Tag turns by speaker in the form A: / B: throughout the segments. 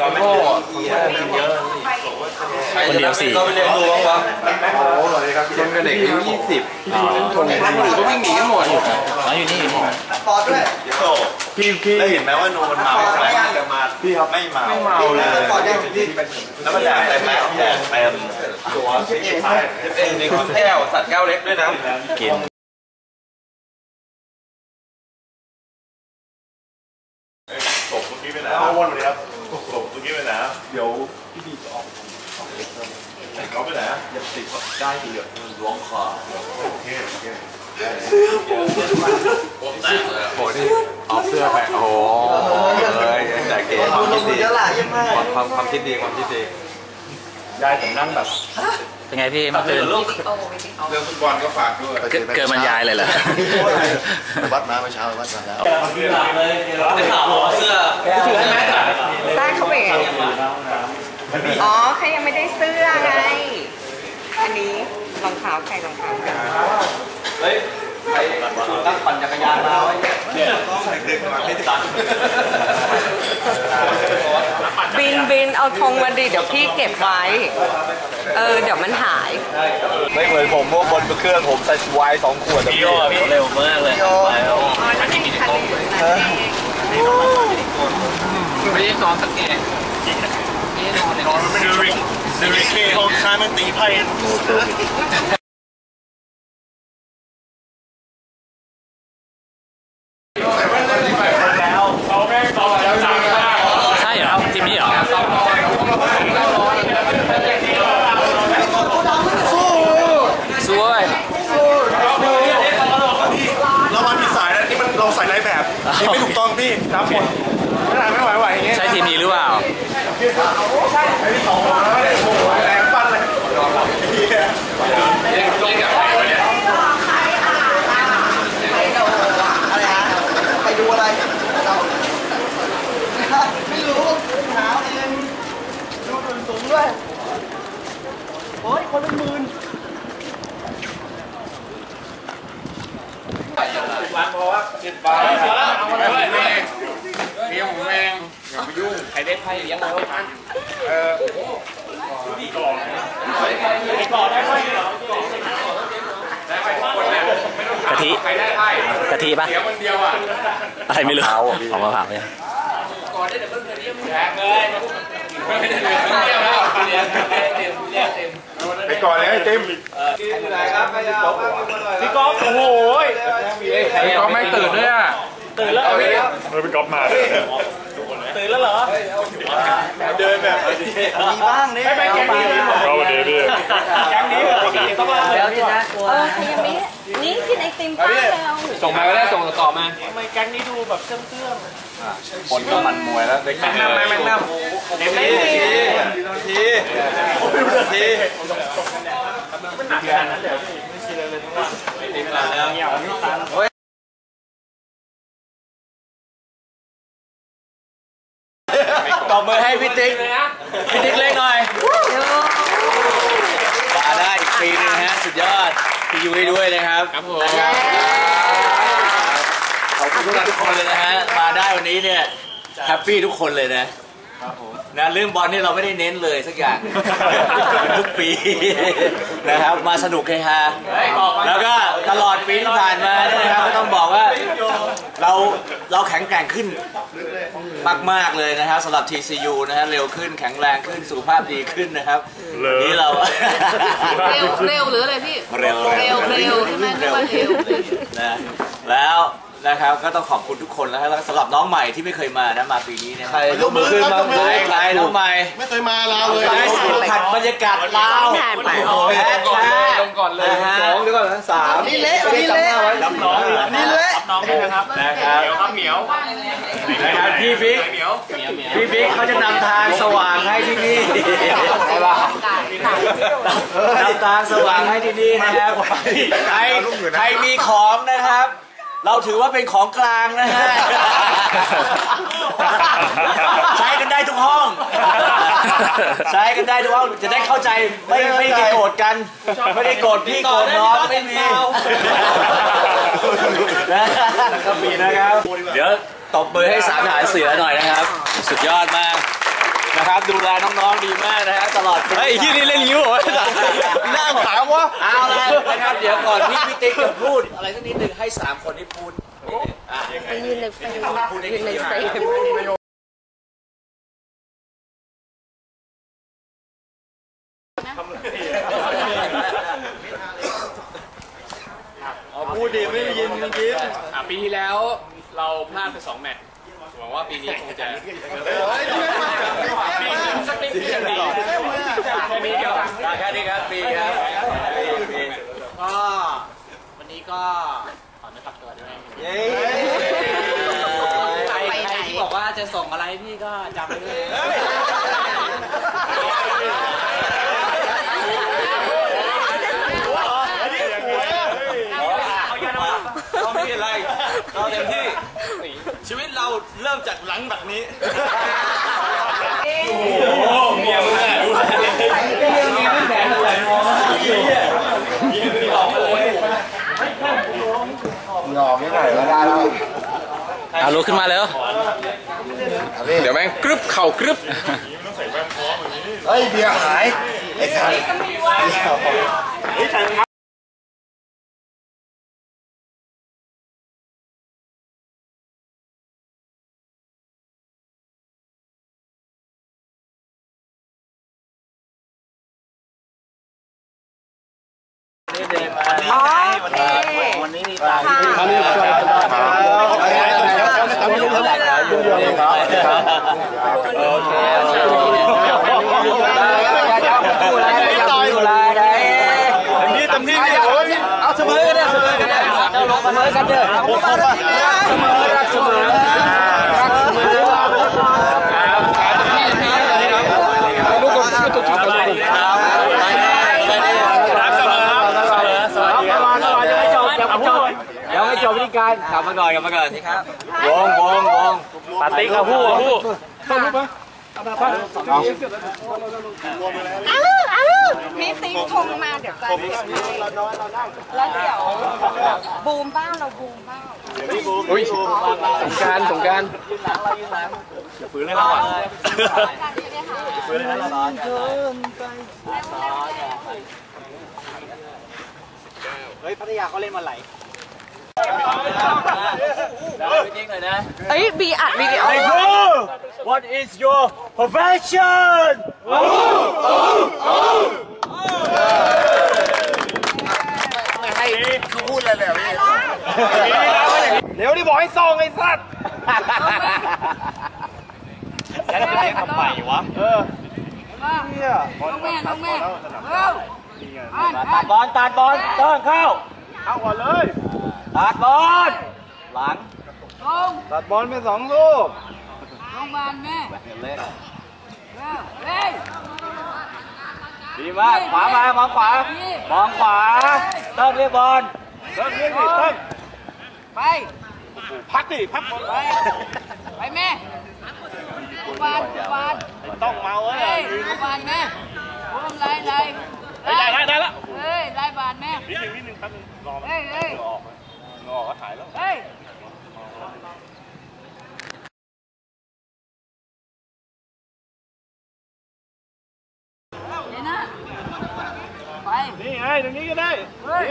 A: ก็ไม่เยอะคนเยอะ
B: คนเดียวสี่
A: ก็ไปเรียนดูบ้างวะ
C: จนกับเด็กอายุยี่สิบ
B: อ๋อ
C: ก็วิ่งหนีกันหมด
B: อ๋อยู่นี่อยู่นี่
D: ปอดด้วย
C: พี่พี่
A: เห็นไหมว่าโนมันเมาไหมพี่ครับไม่เมา
C: ไม่เมาเลย
A: แล้วมันแดกเต็มไหมแดกเต็มตัวสิบเอ็ดในครึ่งแก้วสัตว์แก้วเล็กด้วยนะ
B: กิน
E: ส่งเมื่อกี้ไปแล้ววนเลยครับส่งเมื่อกี้ไปแล้ว เดี๋ยวพี่บีจะออกเขาไปไหนอะ
A: ติดได้ทีเดียวล้วงคอ
E: โอเคโอเค
C: โหนี่เอาเสื้อไปโอ้โหเลยแต่เก๋ความคิดดีความความความคิดดีความคิดดี
E: ยายผมนั่งแบบ
B: เป็นไงพี่เมื่อคืน
A: เรื่องฟุตบอลก็ฝากด้วย
B: เกิดเกิดบรรยายเลยเหรอ
C: วัดมาเมื่อเช้าวัดมาแล้ว
A: ได้ข่าเสื้อ
F: ได้ เขาเป็นไงอ๋อใครยังไม่ได้เสื้อไง อันนี้รองเท้าใครรองเท้าใคร
A: เฮ้ยใครนั่งปั่นจักรยานมาไว้เนี่ยใส่เด็กมาให้ตัน
F: บินบินเอาธงมาดิเดี๋ยวพี่เก็บไว้ เออเดี๋ยวมันหาย
A: ไม่เหมือนผมว่าบนเครื่องผมใส่ไวน์สองขวด
B: พี่โอ้พี่เร็วมากเลยไปแล้ว
F: อ๋อนั่นมีคันอื่นนะ
B: ไม่ได้ซ้อมสักแก
E: ดูริกดูริกเคเขาค้ามันตีไพ่
B: ใช่เหรอทีมนี้เหรอสู้เว้ย
E: เรามาผิดสายแล้วนี่มันเราใส่ไรแบบนี่ไม่ถูกต้องพี่น้ำหมด ไม่ได้ไม่ไหวไหวอย่างเงี้ย
B: ใช่ทีมนี้หรือเปล่า
E: แรงปั้นเลย
D: อะไรฮะไปดูอะไรเราไม่รู้หนาวเองดูส่วนสูงด้วยโอ้ยคนละหมื่น
B: กะทิกะทิปะอะไรไม่รู้ออกมาเผาเนี่ย
E: ไปก่อนเลยไอ้ติม
A: พี่ก๊อฟโอ้โห
C: ไอ้ก็ไม่ตื่นด้วยอะ
E: เออไปก๊อฟมาเลย
A: เดินแบบ
D: มีบ้างเนี่ยไม่ไปแกงนี้
E: ก็วันนี้พี่
F: แล้วที่น่ากลัวเออใครยังไม่นี่กินไอติมป้าแล้ว
C: ส่งมาก็ได้ส่งต่อมา
A: คนก็มันมวยแล้วได้แข่งเลยแม่งน้ำเต็มที่ทีทีต ติ๊กพี่ติ๊กเล็กหน่อยมาได้อีกปีหนึงฮะสุดยอดพี่ยุ้ยด้วยนะครับครับผมขอบคุณทุกคนเลยนะฮะมาได้วันนี้เนี่ยแฮปปี้ทุกคนเลยนะ นะเรื่องบอลนี่เราไม่ได้เน้นเลยสักอย่างทุกปีนะครับมาสนุกเฮฮาแล้วก็ตลอดปีที่ผ่านมาเนี่ยนะครับก็ต้องบอกว่าเราเราแข็งแกร่งขึ้นมากๆเลยนะครับสำหรับ TCU นะฮะเร็วขึ้นแข็งแรงขึ้นสุขภาพดีขึ้นนะครับวันนี้เรา
G: เร็วเร็วหรืออะไรพี่
A: เร็ว
G: เร็วเร็วใช่ไหมเรียกว่าเร็ว
A: นะแล้ว นะครับก็ต้องขอบคุณทุกคนแล้วแล้วสำหรับน้องใหม่ที่ไม่เคยมานะมาปีนี้เนี่ยใครยกมือขึ้นมาใครใครน้องใหม่
E: ไม่เคยมาลาวเลย
A: ได้สัมผัสบรรยากาศลาว
F: ผ่านไป
A: แท้แท้
C: ลงก่อนเลย
A: นะฮะ
C: สองเดี๋ยวก่อนนะสาม
D: นี่เละอันนี้เละ
A: รับน้อง
D: นี่เละ
A: นะครับนะครับเหนียวนะครับพี่บิ๊กพี่บิ๊กเขาจะนำทางสว่างให้ที่นี่นำทางสว่างให้ที่นี่นะครับใครใครมีของนะครับ เราถือว่าเป็นของกลางนะฮะ ใช้กันได้ทุกห้อง ใช้กันได้ทุกห้องจะได้เข้าใจไม่ไม่ได้โกรธกัน ไม่ได้โกรธพี่โกรธน้องไม่มีนะครับมีนะครับเดี๋ยวตบมือให้สามทหารเสือหน่อยนะครับ สุดยอดมาก นะครับ ดูแลน้องๆดีมากนะฮะตลอด
B: เฮ้ยที่นี่เล่นยิ้วเหรอหน้าขาววะ
A: เอาละนะครับ เดี๋ยวก่อนที่พี่ติ๊กจะพูด อะไรสักนิดหนึ่งให้สามคนนี้พูดนิดหนึ่งอะ
G: ไปยืนในเฟรม
A: พูดได้
G: ยืนใน
A: นิด
G: เฟร
A: เดียว
G: ม
A: พูดดีไม่ได้ยินจริง
H: อะปีที่แล้วเราพลาดไปสองแมตช์ หวังว่าปีนี้คงจะสักนิดเดียวดีแค่นี้เดียว
A: ๆแค่นี้ครับปีครับปีปี
D: ก็วันนี้ก็ขอเนื้อฝากตัวด้วย
A: เย้
D: ใครใครที่บอกว่าจะส่งอะไรให้พี่ก็จำไว้ด้วย
A: เขาไม่อะไรเราเต็มที่
E: ชีวิตเราเริ่มจากหลังแบบนี้
H: เมียมึงอะดูแล
C: หงอกไม่ไหนมาได้แล้ว
B: เอาลุกขึ้นมาแล้ว
C: เดี๋ยวแม่งกรึบเข่ากรึบเฮ้ยเบียร์หายไอ้สัส
A: นี่
F: วับค
A: รับครับ
F: ค่ะ
A: โอเคนี่เต็มที่เอาเสมอกันเนี่ยเสมอกันเนี่ยเอาลงเสมอกันเด้อเสมอรักเสมอรักเสมอลูกกบชื่อตุ๊กตุ๊กไปดิครับไปดิไปดิรักเสมอครับเสมอสวัสดีครับยังไม่จบยังไม่จบยังไม่ จบวิธีการกลับมาก่อนกลับมาก่อนครับวงวงวง
B: ปาติ๊กเอาผู้เอาผู้
F: อ้าวอ้าวมีติงชงมาเดี๋ยวจะเก็บให้แล้วเดี๋ยวบูมบ้างเราบูมบ้าง
B: อุ้ยสงการสงการ
A: ฝืนเลยเราอะ
F: การนี้เนี่ยค่ะ
A: ฝืนเลยเรา
D: เฮ้ยพัทยาเขาเล่นมาไหล
A: ได้ไปจริงหน่อยนะ
F: เอ้ยบีอัดวิดีโอ
A: What is your profession
E: เดี๋ยวนี่บอกให้ซองไอ้สัตว์
A: ฉันจะเรียกทำไมวะ
G: น้องแม่น้องแม่เร็ว
A: ตัดบอลตัดบอลเติ้งเข้า
E: เอาก่อนเลย
A: ตัดบอลหลัง
G: ลง
E: ตัดบอลไปสองลูก
G: โรงพยาบาลแม่
A: เล่น
G: เร็วเร็ว
A: ดีมากขวามามองขวามองขวาเติ้งเรียกบอล
E: เริ่มเรียกดิเติ้ง
G: ไป
E: พักดิพักบอล
G: ไปไปแม่โรงพยาบาลโรงพยาบาล
E: ต้องเมาเอ้
G: เฮ้
E: ย
G: ยโรงพยาบาลแม่โรงไล่ไล่
E: ได้ได้ได้แล้ว
G: เฮ้ยไล่บาลแม่
E: นิดนึงนิดนึงแป๊บนึงรอมัน
G: เฮ้ยเฮ้ย
E: ออกงอก็ถ่ายแล้ว
G: เฮ้ยเดี๋ยวนะไป
E: นี่ไงตรงนี้ก็ได้
G: เฮ้ย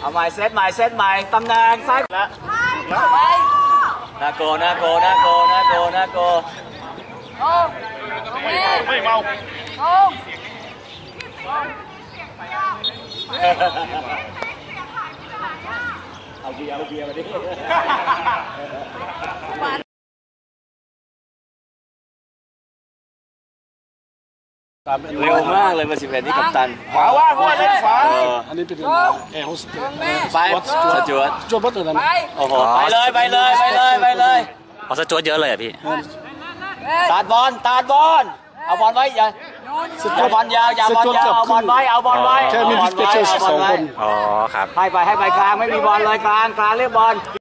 A: เอาใหม่เซตใหม่เซตใหม่ตำแหน่งซ้ายแล้ว
G: ไป
A: นาโกนาโกนาโกนาโกนาโก
G: ลงลงแม่
E: ไม่เมา
G: ลง
A: เอาเบียร์เอาเบียร์มาดิ เร็วมากเลยมาสิบเอ็ดนี่กัปตัน
E: ขวาว่างว่าเล่นขวา
A: เออ
G: ลงลงแม่
A: ไปสจวต
G: ไป
A: โอ้โหไปเลยไปเลยไปเลยไปเลย
B: เอาสจวดเยอะเลยอะพี่
G: เฮ้ย
A: ตัดบอลตัดบอลเอาบอลไว้อย่า
G: โยน
A: อย่าบอลยาวอย่าบอลยาวเอาบอลไว้เอาบอลไว้
B: แค่มี
A: เอาบอลไว้เอาบอลไว้
B: อ๋อครับ
A: ให้ไปให้ไปกลางไม่มีบอลเลยกลางกลางเรียกบอล